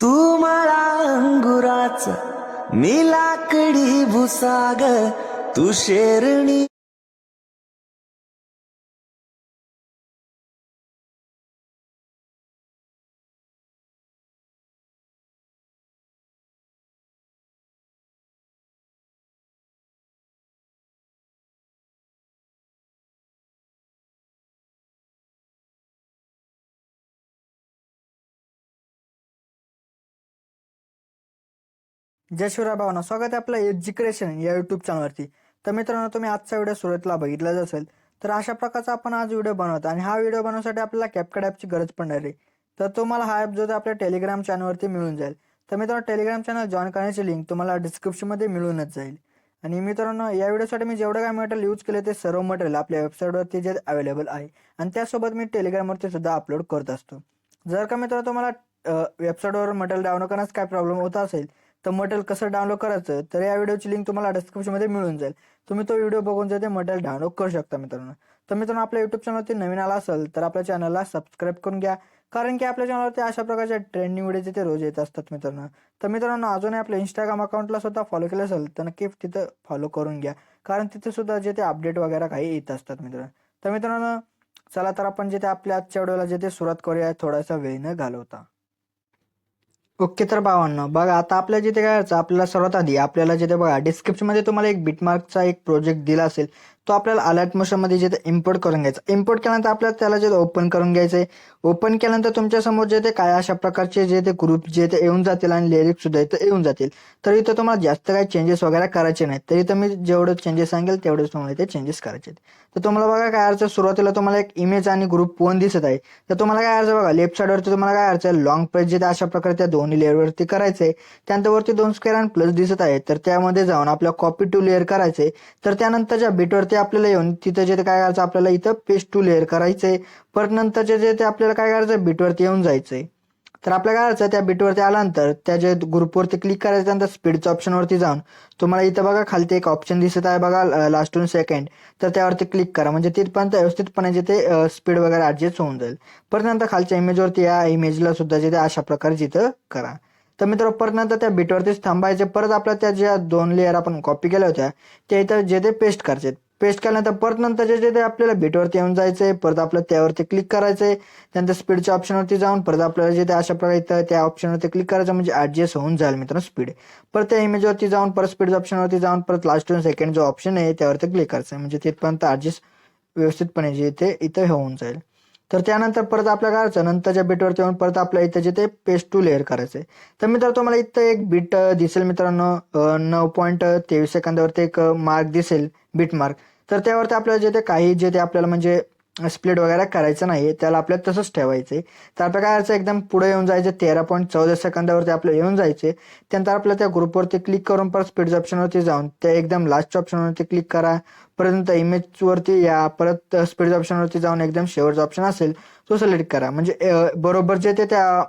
तू मला अंगुराच मी लाकडी भुसाग तू शेरणी जय शिवराय भावना स्वागत आहे आपलं एज्युकेशन या युट्यूब चॅनलवरती तर मित्रांनो तुम्ही आजचा व्हिडिओ सुरुवातीला बघितलाच असेल तर अशा प्रकारचा आपण आज व्हिडिओ बनवतो आणि हा व्हिडिओ बनवण्यासाठी आपल्याला कॅपकड ॲपची गरज पडणार आहे. तर तुम्हाला हा ॲप जो आहे आपल्या टेलिग्राम चॅनलवरती मिळून जाईल. तर मित्रांनो टेलिग्राम चॅनल जॉईन करण्याची लिंक तुम्हाला डिस्क्रिप्शनमध्ये मिळूनच जाईल. आणि मित्रांनो या व्हिडिओसाठी मी जेवढं काय मटेरियल यूज केले ते सर्व मटेरियल आपल्या वेबसाईटवरती जे अवेलेबल आहे. आणि त्यासोबत मी टेलिग्रामवरती सुद्धा अपलोड करत असतो. जर का मित्रांनो तुम्हाला वेबसाईटवर मटेरियल डाउनलोड करण्यास काय प्रॉब्लेम होत असेल तर मटेरियल कसं डाउनलोड करायचं तर या व्हिडिओची लिंक तुम्हाला डिस्क्रिप्शनमध्ये मिळून जाईल. तुम्ही तो व्हिडिओ बघून जे ते मटेरियल डाउनलोड करू शकता मित्रांनो. तर मित्रांनो आपल्या युट्यूब चॅनलवरती नवीन आला असेल तर आपल्या चॅनलला सबस्क्राईब करून घ्या. कारण की आपल्या चॅनलवरती अशा प्रकारच्या ट्रेंडिंग व्हिडिओ ते रोज येत असतात मित्रांनो. तर मित्रांनो अजूनही आपल्या इंस्टाग्राम अकाउंटला सुद्धा फॉलो केलं असेल तर नक्की तिथं फॉलो करून घ्या. कारण तिथे सुद्धा जे ते अपडेट वगैरे काही येत असतात मित्रांनो. तर मित्रांनो चला तर आपण जे ते आपल्या आजच्या व्हिडिओला जे ते सुरुवात करूया थोडासा वेळ न घालवता. ओके तर भावांनो बघा आता आपल्या जिथे काय करायचं आपल्याला सर्वात आधी आपल्याला जिथे बघा डिस्क्रिप्शनमध्ये तुम्हाला एक बिटमार्कचा एक प्रोजेक्ट दिला असेल तो आपल्याला अलर्ट मोशनमध्ये जिथे इम्पोर्ट करून घ्यायचा. इम्पोर्ट केल्यानंतर आपल्याला त्याला जे ओपन करून घ्यायचं आहे ओपन केल्यानंतर तुमच्यासमोर जे ते काय अशा प्रकारचे जे ते ग्रुप जे ते येऊन जातील आणि लिरिक्स सुद्धा इथं येऊन जातील. तर इथं तुम्हाला जास्त काही चेंजेस वगैरे करायचे नाहीत. तर इथं मी जेवढं चेंजेस सांगेल तेवढेच तुम्हाला इथे चेंजेस करायचे आहेत. तर तुम्हाला बघा काय अर्थ सुरुवातीला तुम्हाला एक इमेज आणि ग्रुप वन दिसत आहे. तर तुम्हाला काय अर्थ बघा लेफ्ट साईडवरती तुम्हाला काय अर्थ आहे? लॉंग प्रेस जे अशा प्रकारे त्या दोन्ही लेअरवरती करायचं आहे त्यानंतर दोन स्क्वेअर आणि प्लस दिसत आहे. तर त्यामध्ये जाऊन आपल्या कॉपी टू लेअर करायचे तर त्यानंतरच्या बिटवरती आपल्याला येऊन तिथं जे ते काय करायचं आपल्याला इथं पेस्ट टू लेअर करायचंय. परत नंतरचे जे ते आपल्याला काय करायचं बीटवरती येऊन जायचंय. तर आपल्या काय करायचं? त्या बीटवरती आल्यानंतर त्या जे ग्रुपवरती क्लिक करायचं त्यानंतर स्पीडच्या ऑप्शनवरती जाऊन तुम्हाला इथं बघा खालती एक ऑप्शन दिसत आहे बघा लास्ट टू सेकंड तर त्यावरती क्लिक करा. म्हणजे तिथपर्यंत व्यवस्थितपणे जे ते स्पीड वगैरे ऍडजस्ट होऊन जाईल. परत नंतर खालच्या इमेजवरती या इमेजला सुद्धा जे ते अशा प्रकारे जिथं करा. तर मित्र परत नंतर त्या बीटवरतीच थांबायचे. परत आपल्या त्या ज्या दोन लेअर आपण कॉपी केल्या होत्या त्या इथं जे ते पेस्ट करायचे. पेस्ट केल्यानंतर परत नंतर जे ते आपल्याला बीटवरती येऊन जायचं आहे परत आपलं त्यावरती क्लिक करायचं आहे त्यानंतर स्पीडच्या ऑप्शनवरती जाऊन परत आपल्याला जे ते अशा प्रकारे इथं त्या ऑप्शनवरती क्लिक करायचं म्हणजे ॲडजस्ट होऊन जाईल मित्रांनो स्पीड परत त्या इमेजवरती जाऊन परत स्पीड ऑप्शनवरती जाऊन परत लास्ट दोन सेकंड जो ऑप्शन आहे त्यावरती क्लिक करायचं आहे म्हणजे तिथपर्यंत ॲडजस्ट व्यवस्थितपणे जे ते इथं होऊन जाईल. तर त्यानंतर परत आपल्या करायचं? नंतरच्या बीटवरती येऊन परत आपल्या इथं जे ते पेस्ट टू लेअर करायचं आहे तर मित्र तुम्हाला इथं एक बीट दिसेल मित्रांनो. नऊ पॉईंट तेवीस सेकंदावरती एक मार्क दिसेल बीट मार्क तर त्यावरती आपल्याला जे ते काही जे ते आपल्याला म्हणजे स्प्लिट वगैरे करायचं नाही त्याला आपल्याला तसंच ठेवायचं तर आपल्या काय करायचं एकदम पुढे येऊन जायचं तेरा पॉईंट चौदा सेकंदावरती आपल्याला येऊन जायचे त्यानंतर आपल्याला त्या ग्रुपवरती क्लिक करून परत स्पीड ऑप्शनवरती जाऊन त्या एकदम लास्टच्या ऑप्शनवरती क्लिक करा परत इमेजवरती या परत स्पीड ऑप्शनवरती जाऊन एकदम शेवटचा ऑप्शन असेल तो सिलेक्ट करा. म्हणजे बरोबर जे ते त्या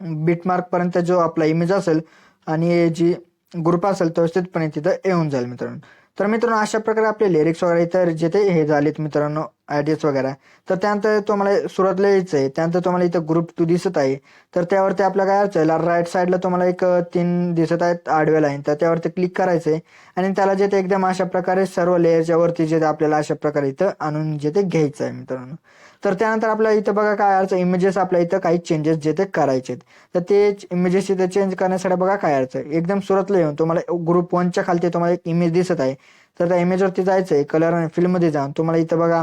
बिटमार्क पर्यंत जो आपला इमेज असेल आणि जी ग्रुप असेल तो व्यवस्थितपणे तिथं येऊन जाईल मित्रांनो. तर मित्रांनो अशा प्रकारे आपले लिरिक्स वगैरे इतर जे ते हे झालेत मित्रांनो ॲडियस वगैरे. तर त्यानंतर तुम्हाला सुरुवातला यायचं आहे त्यानंतर तुम्हाला इथं ग्रुप टू दिसत आहे. तर त्यावरती आपल्या काय असेल राईट साईडला तुम्हाला एक तीन दिसत आहेत आडव्या लाईन तर त्यावरती क्लिक करायचं आहे आणि त्याला जे ते एकदम अशा प्रकारे सर्व लेअरच्या वरती जे ते आपल्याला अशा प्रकारे इथं आणून जे ते घ्यायचं आहे मित्रांनो. तर त्यानंतर आपल्या इथं बघा काय अर्थ इमेजेस आपल्या इथं काही चेंजेस जे ते करायचे आहेत. तर ते इमेजेस इथं चेंज करण्यासाठी बघा काय अर्थ एकदम सुरुवातला येऊन तुम्हाला ग्रुप वनच्या खालती तुम्हाला एक इमेज दिसत आहे. तर त्या इमेजवरती जायचं आहे कलर आणि फिल्डमध्ये जाऊन तुम्हाला इथं बघा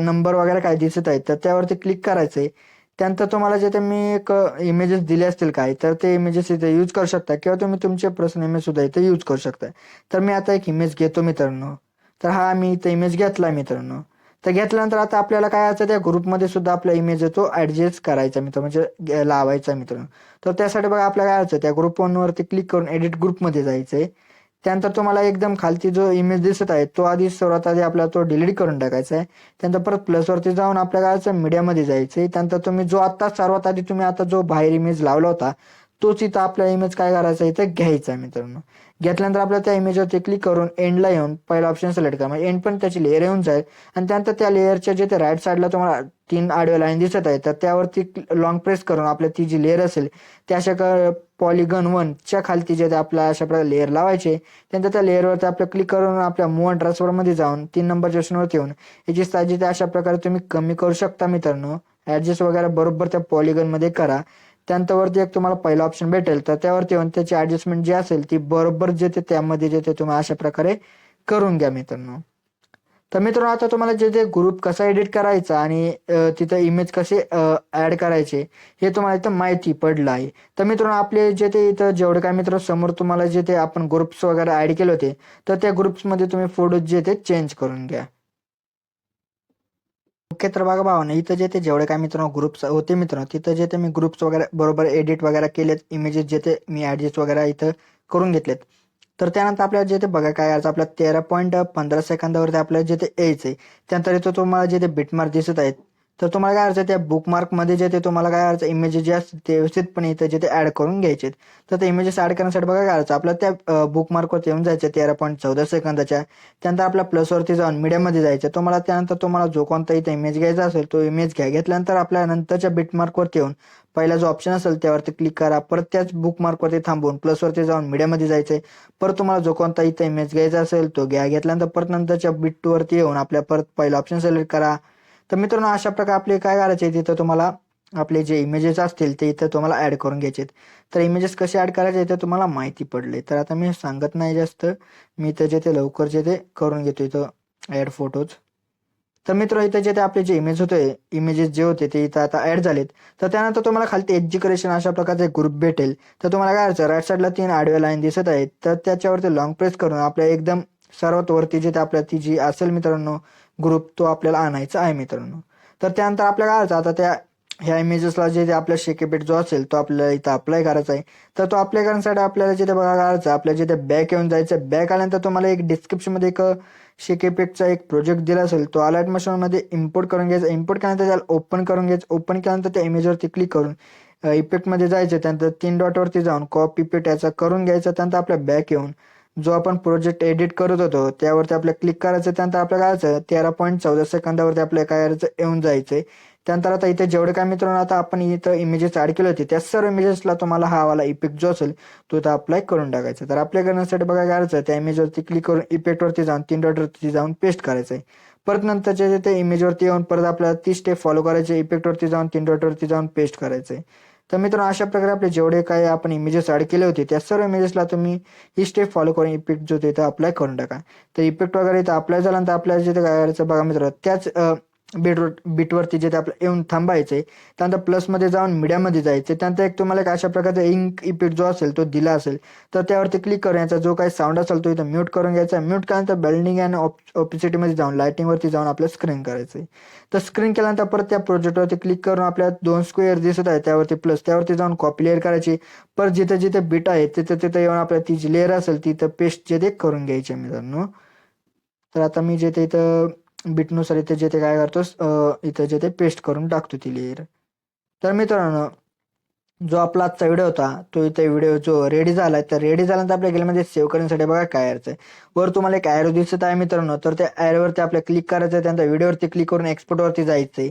नंबर वगैरे काय दिसत आहे तर त्यावरती क्लिक करायचं आहे त्यानंतर तुम्हाला जे ते मी एक इमेजेस दिले असतील काय तर ते इमेजेस इथे यूज करू शकता. किंवा तुम्ही तुमचे पर्सनल इमेज सुद्धा इथे यूज करू शकता. तर मी आता एक इमेज घेतो मित्रांनो. तर हा मी इथं इमेज घेतला मित्रांनो. तर घेतल्यानंतर आता आपल्याला काय असतं त्या ग्रुपमध्ये सुद्धा आपला इमेज येतो तो ऍडजस्ट करायचा मित्र म्हणजे लावायचा मित्रांनो. तर त्यासाठी बघा आपल्याला काय असतं त्या ग्रुप वरती क्लिक करून एडिट ग्रुपमध्ये जायचंय. त्यानंतर तुम्हाला एकदम खालती जो इमेज दिसत आहे तो आधी सर्वात आधी आपल्याला तो डिलीट करून टाकायचा आहे. त्यानंतर परत प्लसवरती जाऊन आपल्या मीडियामध्ये जायचं आहे त्यानंतर तुम्ही जो आता सर्वात आधी तुम्ही आता जो बाहेर इमेज लावला होता तोच इथं आपला इमेज काय करायचा इथं घ्यायचा आहे मित्रांनो. घेतल्यानंतर आपल्याला त्या इमेजवरती क्लिक करून एंडला येऊन पहिला ऑप्शन सिलेक्ट करा. म्हणजे एंड पण त्याची लेअर येऊन जाईल. आणि त्यानंतर त्या लेअरच्या जे ते राईट साईडला तुम्हाला तीन आडव्या लाईन दिसत आहे तर त्यावरती लॉंग प्रेस करून आपल्या ती जी लेअर असेल त्या अशा पॉलिगन वनच्या खालती जे आपल्या अशा प्रकारे लेअर लावायचे. त्यानंतर त्या लेअरवरती आपलं क्लिक करून आपल्या मूव अँड ट्रान्सफरमध्ये जाऊन तीन नंबरच्या ऑप्शनवरती येऊन याची साईज अशा प्रकारे तुम्ही कमी करू शकता मित्रांनो. ॲडजस्ट वगैरे बरोबर त्या पॉलिगनमध्ये करा. त्यांच्यावरती एक तुम्हाला पहिला ऑप्शन भेटेल. तर त्यावरती येऊन त्याची ऍडजस्टमेंट जी असेल ती बरोबर जे ते त्यामध्ये जे ते तुम्ही अशा प्रकारे करून घ्या मित्रांनो. तर मित्रांनो आता तुम्हाला जे ते ग्रुप कसा एडिट करायचा आणि तिथं इमेज कसे ऍड करायचे हे तुम्हाला इथं माहिती पडलं आहे. तर मित्रांनो आपले जे ते इथं जेवढे काय मित्र समोर तुम्हाला जे ते आपण ग्रुप्स वगैरे ऍड केले होते तर त्या ग्रुप्समध्ये तुम्ही फोटो जे ते चेंज करून घ्या. ओके तर बघा भावाने इथं जे ते जेवढे काय मित्रांनो ग्रुप्स होते मित्रांनो तिथं जे ते मी ग्रुप्स वगैरे बरोबर एडिट वगैरे केलेत इमेजेस जे ते मी ऍडजस्ट वगैरे इथं करून घेतलेत. तर त्यानंतर आपल्याला जे ते बघा काय यायचं आपल्या तेरा पॉईंट पंधरा सेकंदावरती आपल्याला जे ते यायचं आहे त्यानंतर इथं तुम्हाला जे ते बिटमार्क दिसत आहेत तर तुम्हाला काय करायचं त्या बुकमार्कमध्ये जे ते तुम्हाला काय करायचं इमेजेस जे असतात ते व्यवस्थितपणे इथं जे ते ऍड करून घ्यायचे तर ते इमेजेस ऍड करण्यासाठी बघा काय करायचं आपल्या त्या बुकमार्कवरती येऊन जायचं तेरा पॉईंट चौदा सेकंदाच्या. त्यानंतर आपल्या प्लसवरती जाऊन मीडियामध्ये जायचं तुम्हाला त्यानंतर तुम्हाला जो कोणता इथं इमेज घ्यायचा असेल तो इमेज घ्या. घेतल्यानंतर आपल्या नंतरच्या बिटमार्कवरती येऊन पहिला जो ऑप्शन असेल त्यावरती क्लिक करा. परत त्याच बुकमार्कवरती थांबून प्लसवरती जाऊन मीडियामध्ये जायचंय परत तुम्हाला जो कोणता इथं इमेज घ्यायचा असेल तो घ्या. घेतल्यानंतर परत नंतरच्या बिटवरती येऊन आपल्या परत पहिला ऑप्शन सिलेक्ट करा. तर मित्रांनो अशा प्रकारे आपले काय करायचे तिथं तुम्हाला आपले जे इमेजेस असतील ते इथं तुम्हाला ऍड करून घ्यायचे तर इमेजेस कसे ऍड करायचे ते तुम्हाला माहिती पडले. तर आता मी सांगत नाही जास्त. मी इथं जे ते लवकर जे ते करून घेतो इथं ऍड फोटोज तर मित्र इथं जे ते आपले जे इमेज होते इमेजेस जे होते ते इथं आता ऍड झालेत. तर त्यानंतर तुम्हाला खालती एज्युकेशन अशा प्रकारचे ग्रुप भेटेल. तर तुम्हाला काय करायचं राईट साईडला तीन आडव्या लाईन दिसत आहेत. तर त्याच्यावरती लॉंग प्रेस करून आपल्या एकदम सर्वात वरती जिथे आपल्या ती जी असेल मित्रांनो ग्रुप तो आपल्याला आणायचा आहे मित्रांनो. तर त्यानंतर आपल्याला काय करायचं आता त्या ह्या इमेजेसला जे आपल्या आपला शेकेपेट जो असेल तो आपल्याला इथं अप्लाय करायचा आहे. तर तो अप्लाय करण्यासाठी आपल्याला जिथे बघा करायचं आपल्या जिथे बॅक येऊन जायचं बॅक आल्यानंतर तुम्हाला एक डिस्क्रिप्शनमध्ये एक शेकेपेटचा एक प्रोजेक्ट दिला असेल तो अलर्ट मशीनमध्ये इम्पोर्ट करून घ्यायचा. इम्पोर्ट केल्यानंतर त्याला ओपन करून घ्यायचं. ओपन केल्यानंतर त्या इमेजवरती क्लिक करून इफेक्टमध्ये जायचं त्यानंतर तीन डॉटवरती जाऊन कॉपी पेट याचा करून घ्यायचा. त्यानंतर आपल्या बॅक येऊन जो आपण प्रोजेक्ट एडिट करत होतो त्यावरती आपल्याला क्लिक करायचं त्यानंतर आपल्याला काय तेरा पॉईंट चौदा सेकंदावरती आपल्याला काय येऊन जायचंय त्यानंतर आता इथे जेवढे काय मित्रांनो आता आपण इथं इमेजेस ऍड केले होते त्या सर्व इमेजेसला तुम्हाला हा वाला इफेक्ट जो असेल तो इथं अप्लाय करून टाकायचा. तर अप्लाय करण्यासाठी बघा काय करायचं त्या इमेजवरती क्लिक करून इफेक्टवरती जाऊन तीन डॉटवरती जाऊन पेस्ट करायचं आहे परत नंतरच्या ते इमेजवरती येऊन परत आपल्याला ती स्टेप फॉलो करायचे इफेक्टवरती जाऊन तीन डॉटवरती जाऊन पेस्ट करायचं आहे तर मित्रांनो अशा प्रकारे आपले जेवढे काय आपण इमेजेस ऍड केले होते त्या सर्व इमेजेसला तुम्ही ही स्टेप फॉलो करून इफेक्ट जो ते अप्लाय करून टाका. तर इफेक्ट वगैरे इथं अप्लाय झाल्यानंतर आपल्याला जिथे काय करायचं बघा मित्र त्याच बीटवर बीटवरती जे आपलं येऊन थांबायचे त्यानंतर प्लसमध्ये जाऊन मीडियामध्ये जायचं. त्यानंतर एक तुम्हाला एक अशा प्रकारचा इंक इफेक्ट जो असेल तो दिला असेल तर त्यावरती क्लिक करून जो काही साऊंड असेल तो इथं म्यूट करून घ्यायचा. म्यूट केल्यानंतर बिल्डिंग अँड ऑपिसिटीमध्ये जाऊन लायटिंगवरती जाऊन आपलं स्क्रीन करायचं. आहे तर स्क्रीन केल्यानंतर परत त्या प्रोजेक्टवरती क्लिक करून आपल्याला दोन स्क्वेअर दिसत आहे त्यावरती प्लस त्यावरती जाऊन कॉपी लेअर करायची. परत जिथे जिथे बीट आहे तिथे तिथे येऊन आपल्याला ती जी लेअर असेल तिथं पेस्ट जे ते करून घ्यायची मित्रांनो. तर आता मी जे ते इथं बीटनुसार इथे जे ते काय करतो इथे इथं जे ते पेस्ट करून टाकतो ती लेअर तर मित्रांनो जो आपला आजचा व्हिडिओ होता तो इथे व्हिडिओ जो रेडी झालाय तर रेडी झाल्यानंतर आपल्या गेलमध्ये सेव्ह करण्यासाठी बघा काय आहे. वर तुम्हाला एक ॲरो दिसत आहे मित्रांनो तर त्या ॲरोवरती आपल्याला क्लिक करायचं आहे त्यानंतर व्हिडिओवरती क्लिक करून एक्सपोर्टवरती जायचं आहे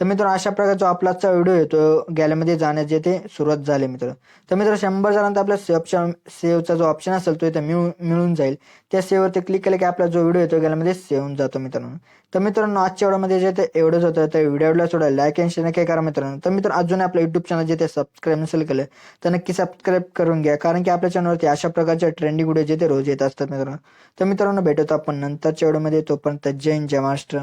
तर मित्रांनो अशा प्रकारचा जो आपला आजचा व्हिडिओ येतो गॅलरीमध्ये जाण्याचे ते सुरुवात झाली मित्र. तर मित्र शंभर झाल्यानंतर आपल्या सेव्ह सेवचा जो ऑप्शन असेल तो इथं मिळून मिळून जाईल. त्या सेव्हवरती क्लिक केलं की आपला जो व्हिडिओ आहे तो गॅलरीमध्ये सेव होऊन जातो मित्रांनो तर मित्रांनो आजच्या व्हिडिओमध्ये जे ते एवढंच होतं. तर व्हिडिओला सोडा लाईक अँड शेअर काही करा मित्रांनो. तर मित्र अजून आपलं युट्यूब चॅनल जे ते सबस्क्राईब नसेल केलं तर नक्की सबस्क्राईब करून घ्या. कारण की आपल्या चॅनलवरती अशा प्रकारच्या ट्रेंडिंग व्हिडिओ जे ते रोज येत असतात मित्रांनो. तर मित्रांनो भेटतो आपण नंतरच्या व्हिडिओमध्ये तोपर्यंत जय हिंद जय महाराष्ट्र.